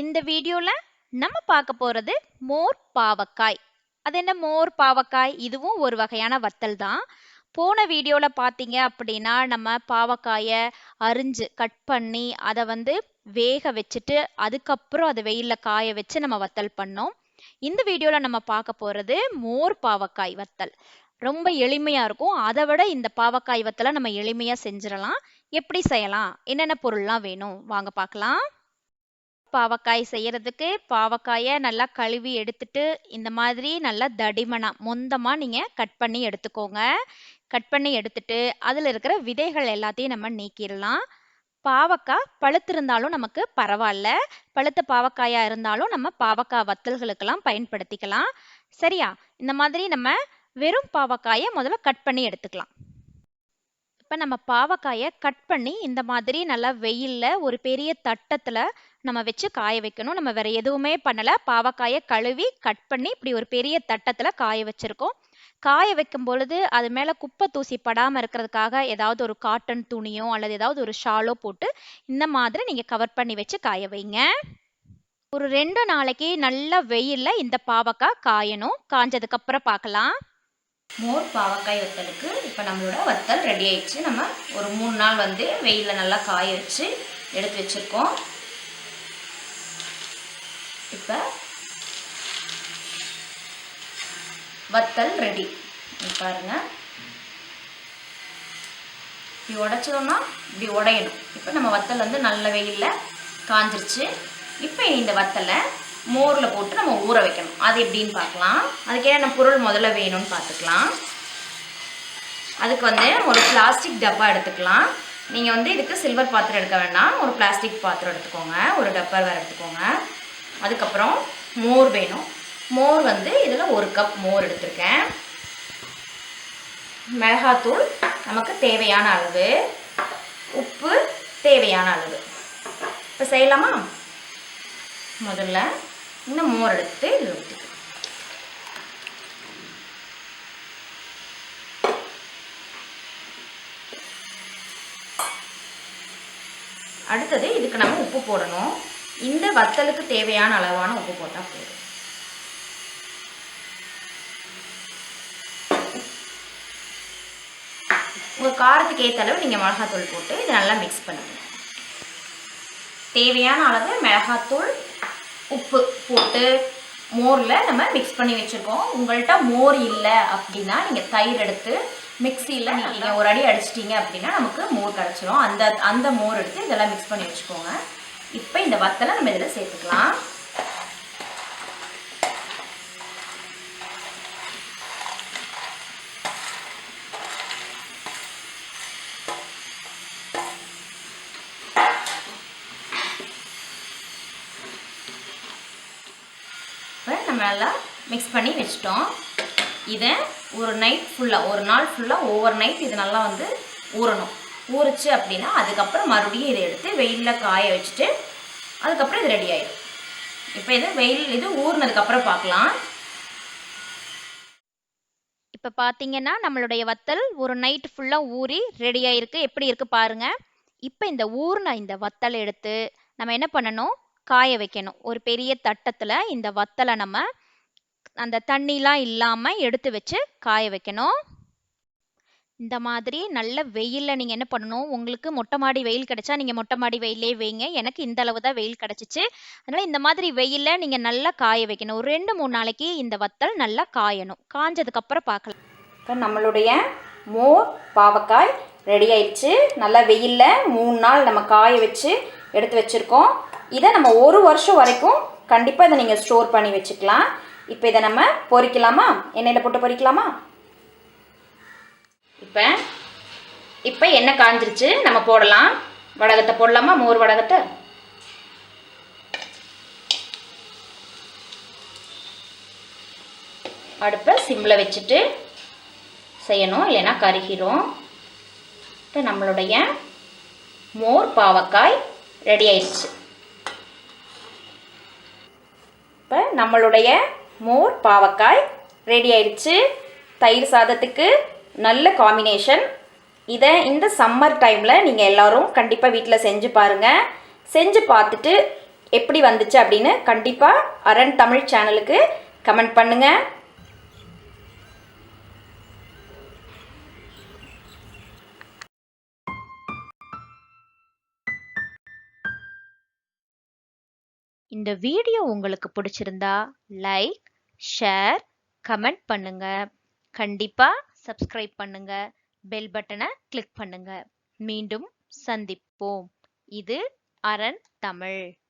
இந்த வீடியோவில் நம்ம பார்க்க போகிறது மோர் பாவக்காய். அது என்ன மோர் பாவக்காய்? இதுவும் ஒரு வகையான வத்தல் தான். போன வீடியோவில் பார்த்தீங்க அப்படின்னா நம்ம பாவக்காயை அரிஞ்சு கட் பண்ணி அதை வந்து வேக வச்சுட்டு அதுக்கப்புறம் அதை வெயிலில் காய வச்சு நம்ம வத்தல் பண்ணோம். இந்த வீடியோவில் நம்ம பார்க்க போகிறது மோர் பாவக்காய் வத்தல். ரொம்ப எளிமையாக இருக்கும். அதை விட இந்த பாவக்காய் வத்தலை நம்ம எளிமையாக செஞ்சிடலாம் எப்படி செய்யலாம்? என்னென்ன பொருள்லாம் வேணும்? வாங்க பார்க்கலாம். பாவக்காய் செய்யறதுக்கு பாவக்காயை நல்லா கழுவி எடுத்துட்டு இந்த மாதிரி நல்லா தடிமனா மொந்தமாக நீங்கள் கட் பண்ணி எடுத்துக்கோங்க. கட் பண்ணி எடுத்துட்டு அதில் இருக்கிற விதைகள் எல்லாத்தையும் நம்ம நீக்கிடலாம். பாவக்காய் பழுத்திருந்தாலும் நமக்கு பரவாயில்ல. பழுத்த பாவக்காயாக இருந்தாலும் நம்ம பாவக்காய் வத்தல்களுக்கெல்லாம் பயன்படுத்திக்கலாம். சரியா? இந்த மாதிரி நம்ம வெறும் பாவக்காயை முதல்ல கட் பண்ணி எடுத்துக்கலாம். இப்போ நம்ம பாவக்காயை கட் பண்ணி இந்த மாதிரி நல்லா வெயிலில் ஒரு பெரிய தட்டத்தில் நம்ம வச்சு காய வைக்கணும். நம்ம வேற எதுவுமே பண்ணலை. பாவக்காயை கழுவி கட் பண்ணி இப்படி ஒரு பெரிய தட்டத்தில் காய வச்சுருக்கோம். காய வைக்கும் பொழுது அது மேலே குப்பை தூசி படாமல் இருக்கிறதுக்காக ஏதாவது ஒரு காட்டன் துணியோ அல்லது ஏதாவது ஒரு ஷாலோ போட்டு இந்த மாதிரி நீங்கள் கவர் பண்ணி வச்சு காய வைங்க. ஒரு ரெண்டு நாளைக்கு நல்ல வெயிலில் இந்த பாவக்காய் காயணும். காஞ்சதுக்கப்புறம் பார்க்கலாம். மோர் பாவக்காய் வத்தலுக்கு இப்போ நம்மளோட வத்தல் ரெடி ஆயிடுச்சு. நம்ம ஒரு மூணு நாள் வந்து வெயிலில் நல்லா காய வச்சு எடுத்து வச்சுருக்கோம். இப்போ வத்தல் ரெடி பாருங்கள் இப்படி உடச்சோன்னா இப்படி உடையணும். இப்போ நம்ம வத்தல் வந்து நல்ல வெயிலில் காஞ்சிருச்சு. இப்போ இந்த வத்தலை மோரில் போட்டு நம்ம ஊற வைக்கணும். அது எப்படின்னு பார்க்கலாம். அதுக்கு என்னென்ன பொருள் முதல்ல வேணும்னு பார்த்துக்கலாம். அதுக்கு வந்து ஒரு பிளாஸ்டிக் டப்பா எடுத்துக்கலாம். நீங்கள் வந்து இதுக்கு சில்வர் பாத்திரம் எடுக்க வேண்டாம். ஒரு பிளாஸ்டிக் பாத்திரம் எடுத்துக்கோங்க. ஒரு டப்பா வேறு எடுத்துக்கோங்க. அதுக்கப்புறம் மோர் வேணும். மோர் வந்து இதில் ஒரு கப் மோர் எடுத்திருக்கேன். மிளகாத்தூள் நமக்கு தேவையான அளவு. உப்பு தேவையான அளவு. இப்போ செய்யலாமா? முதல்ல இந்த மோர் எடுத்து இதில் ஊற்றிக்கலாம். அடுத்தது இதுக்கு நம்ம உப்பு போடணும். இந்த வத்தலுக்கு தேவையான அளவான உப்பு போட்டால் போதும். உங்கள் காரத்துக்கு ஏற்ற அளவு நீங்கள் மிளகாத்தூள் போட்டு இதை நல்லா மிக்ஸ் பண்ணிக்கணும் தேவையான அளவு மிளகாத்தூள் உப்பு போட்டு மோரில் நம்ம மிக்ஸ் பண்ணி வச்சுருக்கோம். உங்கள்கிட்ட மோர் இல்லை அப்படின்னா நீங்கள் தயிர் எடுத்து மிக்சியில் நீங்கள் ஒரு அடி அடிச்சிட்டிங்க அப்படின்னா நமக்கு மோர் கிடச்சிரும். அந்த அந்த மோர் எடுத்து இதெல்லாம் மிக்ஸ் பண்ணி வச்சுக்கோங்க. இப்போ இந்த வத்தலை நம்ம இதில் சேர்த்துக்கலாம். இப்போ நம்ம நல்லா மிக்ஸ் பண்ணி வச்சிட்டோம். இதை ஒரு நைட் ஃபுல்லாக ஒரு நாள் ஃபுல்லாக ஓவர் நைட் இது நல்லா வந்து ஊறணும். ஊறிச்சு அப்படின்னா அதுக்கப்புறம் மறுபடியும் இதை எடுத்து வெயிலில் காய வச்சுட்டு அதுக்கப்புறம் இது ரெடி ஆயிடும் இப்போ இது வெயில் இது ஊறினதுக்கப்புறம் பார்க்கலாம். இப்போ பார்த்தீங்கன்னா நம்மளுடைய வத்தல் ஒரு நைட் ஃபுல்லாக ஊறி ரெடி ஆயிருக்கு. எப்படி இருக்கு பாருங்க. இப்போ இந்த ஊறின இந்த வத்தலை எடுத்து நம்ம என்ன பண்ணணும்? காய வைக்கணும். ஒரு பெரிய தட்டத்தில் இந்த வத்தலை நம்ம அந்த தண்ணிலாம் இல்லாமல் எடுத்து வச்சு காய வைக்கணும். இந்த மாதிரி நல்ல வெயிலில் நீங்கள் என்ன பண்ணணும்? உங்களுக்கு மொட்டை மாடி வெயில் கிடைச்சா நீங்கள் மொட்டை மாடி வெயிலே வைங்க. எனக்கு இந்த அளவு தான் வெயில் கிடச்சிச்சு. அதனால் இந்த மாதிரி வெயிலில் நீங்கள் நல்லா காய வைக்கணும். ஒரு ரெண்டு மூணு நாளைக்கு இந்த வத்தல் நல்லா காயணும். காஞ்சதுக்கப்புறம் பார்க்கலாம் இப்போ நம்மளுடைய மோர் பாவக்காய் ரெடி ஆயிடுச்சு. நல்லா வெயிலில் மூணு நாள் நம்ம காய வச்சு எடுத்து வச்சுருக்கோம். இதை நம்ம ஒரு வருஷம் வரைக்கும் கண்டிப்பாக இதை நீங்கள் ஸ்டோர் பண்ணி வச்சுக்கலாம். இப்போ இதை நம்ம பொறிக்கலாமா? எண்ணெயில் போட்டு பொறிக்கலாமா? இப்போ இப்போ எண்ணெய் காஞ்சிருச்சு? நம்ம போடலாம். வடகத்தை போடலாமா? மோர் வடகத்தை? அடுப்பை சிம்மில் வச்சுட்டு செய்யணும் இல்லைன்னா கருகிறோம் இப்போ நம்மளுடைய மோர் பாவக்காய் ரெடி ஆயிடுச்சு. இப்போ நம்மளுடைய மோர் பாவக்காய் ரெடி ஆயிடுச்சு. தயிர் சாதத்துக்கு நல்ல காம்பினேஷன் இதை இந்த சம்மர் டைமில் நீங்கள் எல்லோரும் கண்டிப்பாக வீட்டில் செஞ்சு பாருங்கள் செஞ்சு பார்த்துட்டு எப்படி வந்துச்சு அப்படின்னு கண்டிப்பாக அரண் தமிழ் சேனலுக்கு கமெண்ட் பண்ணுங்கள் இந்த வீடியோ உங்களுக்கு பிடிச்சிருந்தா லைக் ஷேர் கமெண்ட் பண்ணுங்க. கண்டிப்பாக சப்ஸ்கிரைப் பண்ணுங்க. பெல் பட்டனை கிளிக் பண்ணுங்க. மீண்டும் சந்திப்போம். இது அரண் தமிழ்.